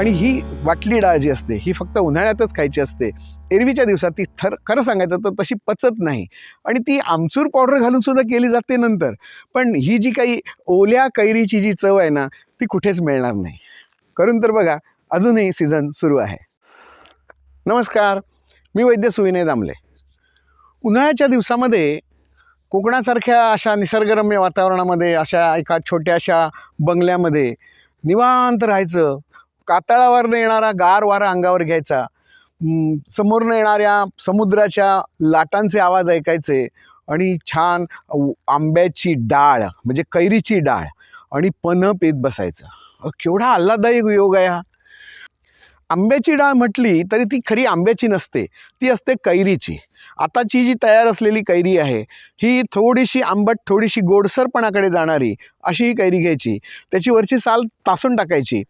आणि ही वाटली डाळ जी असते ही फक्त उन्हाळ्यातच खायची असते एरवीच्या दिवसात ती थर खरं सांगायचं तर तशी पचत नाही. आणि ती आमचूर पावडर घालून सुद्धा केली जाते नंतर. पण ही जी काही ओल्या कैरीची जी चव आहे ना ती कुठेच मिळणार नाही. करून तर बघा अजूनही सीझन सुरू आहे. नमस्कार मी वैद्य सुविनय दामले. उन्हाळ्याच्या दिवसामध्ये कोकणासारख्या अशा निसर्गरम्य वातावरणामध्ये अशा एका छोट्याशा बंगल्यामध्ये निवांत राहायचं कातळावरनं येणारा गार वारा अंगावर घ्यायचा. समोरनं येणाऱ्या समुद्राच्या लाटांचे आवाज ऐकायचे आणि छान आंब्याची डाळ म्हणजे कैरीची डाळ आणि पन पीत बसायचं. केवढा आल्हाददायक योग आहे हा. आंब्याची डाळ म्हटली तरी ती खरी आंब्याची नसते ती असते कैरीची. आताची जी तयार असलेली कैरी आहे ही थोडीशी आंबट थोडीशी गोडसरपणाकडे जाणारी अशी ही कैरी घ्यायची. त्याची वरची साल तासून टाकायची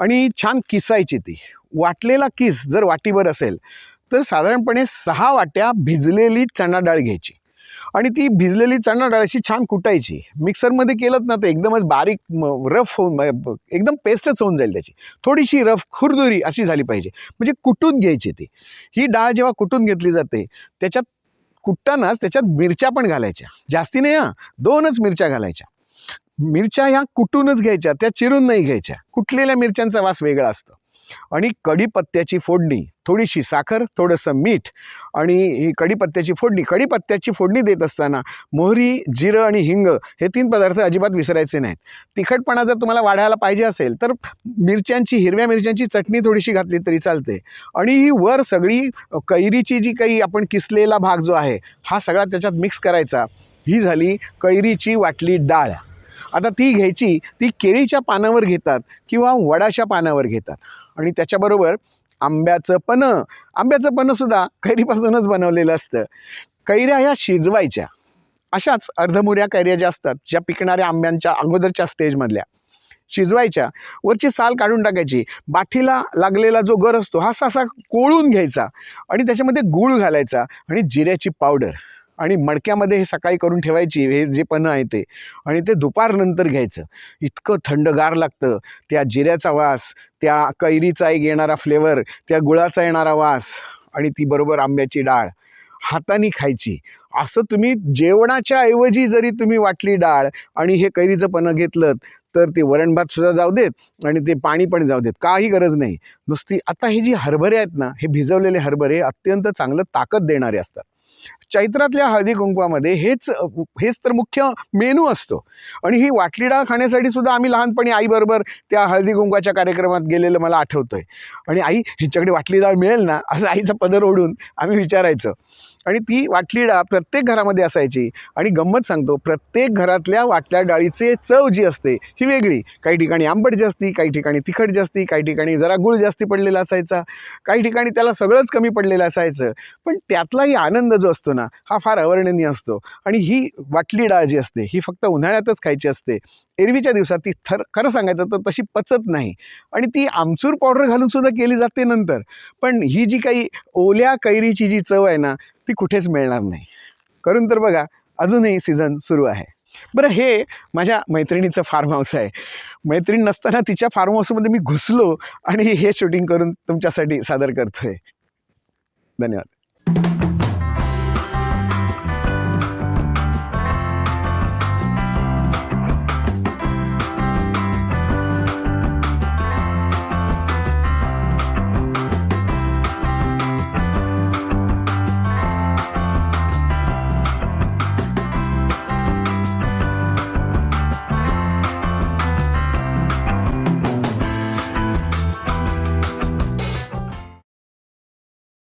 आणि छान किसायची ती. वाटलेला किस जर वाटीभर असेल तर साधारणपणे सहा वाट्या भिजलेली चणा डाळ घ्यायची. आणि ती भिजलेली चणा डाळ अशी छान कुटायची. मिक्सरमध्ये केलं ना तर एकदमच बारीक रफ होऊन एकदम पेस्टच होऊन जाईल त्याची. थोडीशी रफ खुरदुरी अशी झाली पाहिजे. म्हणजे कुटून घ्यायची ती. ही डाळ जेव्हा कुटून घेतली जाते त्याच्यात कुटतानाच त्याच्यात मिरच्या पण घालायच्या. जास्ती नाही हां दोनच मिरच्या घालायच्या. मिरच्या ह्या कुटूनच घ्यायच्या त्या चिरून नाही घ्यायच्या. कुटलेल्या मिरच्यांचा वास वेगळा असतो. आणि कढीपत्त्याची फोडणी थोडीशी साखर थोडंसं मीठ आणि ही कढीपत्त्याची फोडणी कढीपत्त्याची फोडणी देत असताना मोहरी जिरं आणि हिंग हे तीन पदार्थ अजिबात विसरायचे नाहीत. तिखटपणा जर तुम्हाला वाढायला पाहिजे असेल तर मिरच्यांची हिरव्या मिरच्यांची चटणी थोडीशी घातली तरी चालते. आणि ही वर सगळी कैरीची जी काही आपण किसलेला भाग जो आहे हा सगळा त्याच्यात मिक्स करायचा. ही झाली कैरीची वाटली डाळ. आता ती घ्यायची ती केळीच्या पानावर घेतात किंवा वडाच्या पानावर घेतात. आणि त्याच्याबरोबर आंब्याचं पनं आंब्याचं पनंसुद्धा कैरीपासूनच बनवलेलं असतं. कैऱ्या ह्या शिजवायच्या. अशाच अर्धमुऱ्या कैऱ्या ज्या असतात ज्या पिकणाऱ्या आंब्यांच्या अगोदरच्या स्टेजमधल्या शिजवायच्या. वरची साल काढून टाकायची. बाठीला लागलेला जो गर असतो हा सासा कोळून घ्यायचा आणि त्याच्यामध्ये गूळ घालायचा आणि जिऱ्याची पावडर आणि मडक्यामध्ये हे सकाळी करून ठेवायची हे जे पणं आहे ते. आणि ते दुपारनंतर घ्यायचं. इतकं थंडगार लागतं. त्या जिऱ्याचा वास त्या कैरीचा एक येणारा फ्लेवर त्या गुळाचा येणारा वास आणि ती बरोबर आंब्याची डाळ. हाताने खायची. असं तुम्ही जेवणाच्या ऐवजी जरी तुम्ही वाटली डाळ आणि हे कैरीचं पणं घेतलं तर ते वरण भात सुद्धा जाऊ देत आणि ते पाणी पण जाऊ देत. काही गरज नाही. नुसती आता हे जी हरभरे आहेत ना हे भिजवलेले हरभरे अत्यंत चांगलं ताकद देणारे असतात. चैत्रातल्या हळदी कुंकवामध्ये हेच हेच तर मुख्य मेनू असतो. आणि ही वाटली डाळ खाण्यासाठी सुद्धा आम्ही लहानपणी आईबरोबर त्या हळदी कुंकवाच्या कार्यक्रमात गेलेलं मला आठवतं आहे आणि आई हिच्याकडे वाटली डाळ मिळेल ना? असं आईचा पदर ओढून आम्ही विचारायचं. आणि ती वाटली डाळ प्रत्येक घरामध्ये असायची. आणि गंमत सांगतो प्रत्येक घरातल्या वाटल्या डाळीचे चव जी असते ही वेगळी. काही ठिकाणी आंबट जास्ती काही ठिकाणी तिखट जास्ती काही ठिकाणी जरा गुळ जास्ती पडलेला असायचा. काही ठिकाणी त्याला सगळंच कमी पडलेलं असायचं. पण त्यातलाही आनंद जो असतो ना हा फार अवर्णनीय असतो. आणि ही वाटली डाळ जी असते ही फक्त उन्हाळ्यातच खायची असते. एरवीच्या दिवसात ती थर खरं सांगायचं तर तशी पचत नाही. आणि ती आमचूर पावडर घालून सुद्धा केली जाते नंतर. पण ही जी काही ओल्या कैरीची जी चव आहे ना ती कुठेच मिळणार नाही. करून तर बघा अजूनही सीझन सुरू आहे. बरं हे माझ्या मैत्रिणीचं फार्म हाऊस आहे. मैत्रीण नसताना तिच्या फार्म हाऊसमध्ये मी घुसलो आणि हे शूटिंग करून तुमच्यासाठी सादर करतोय. धन्यवाद.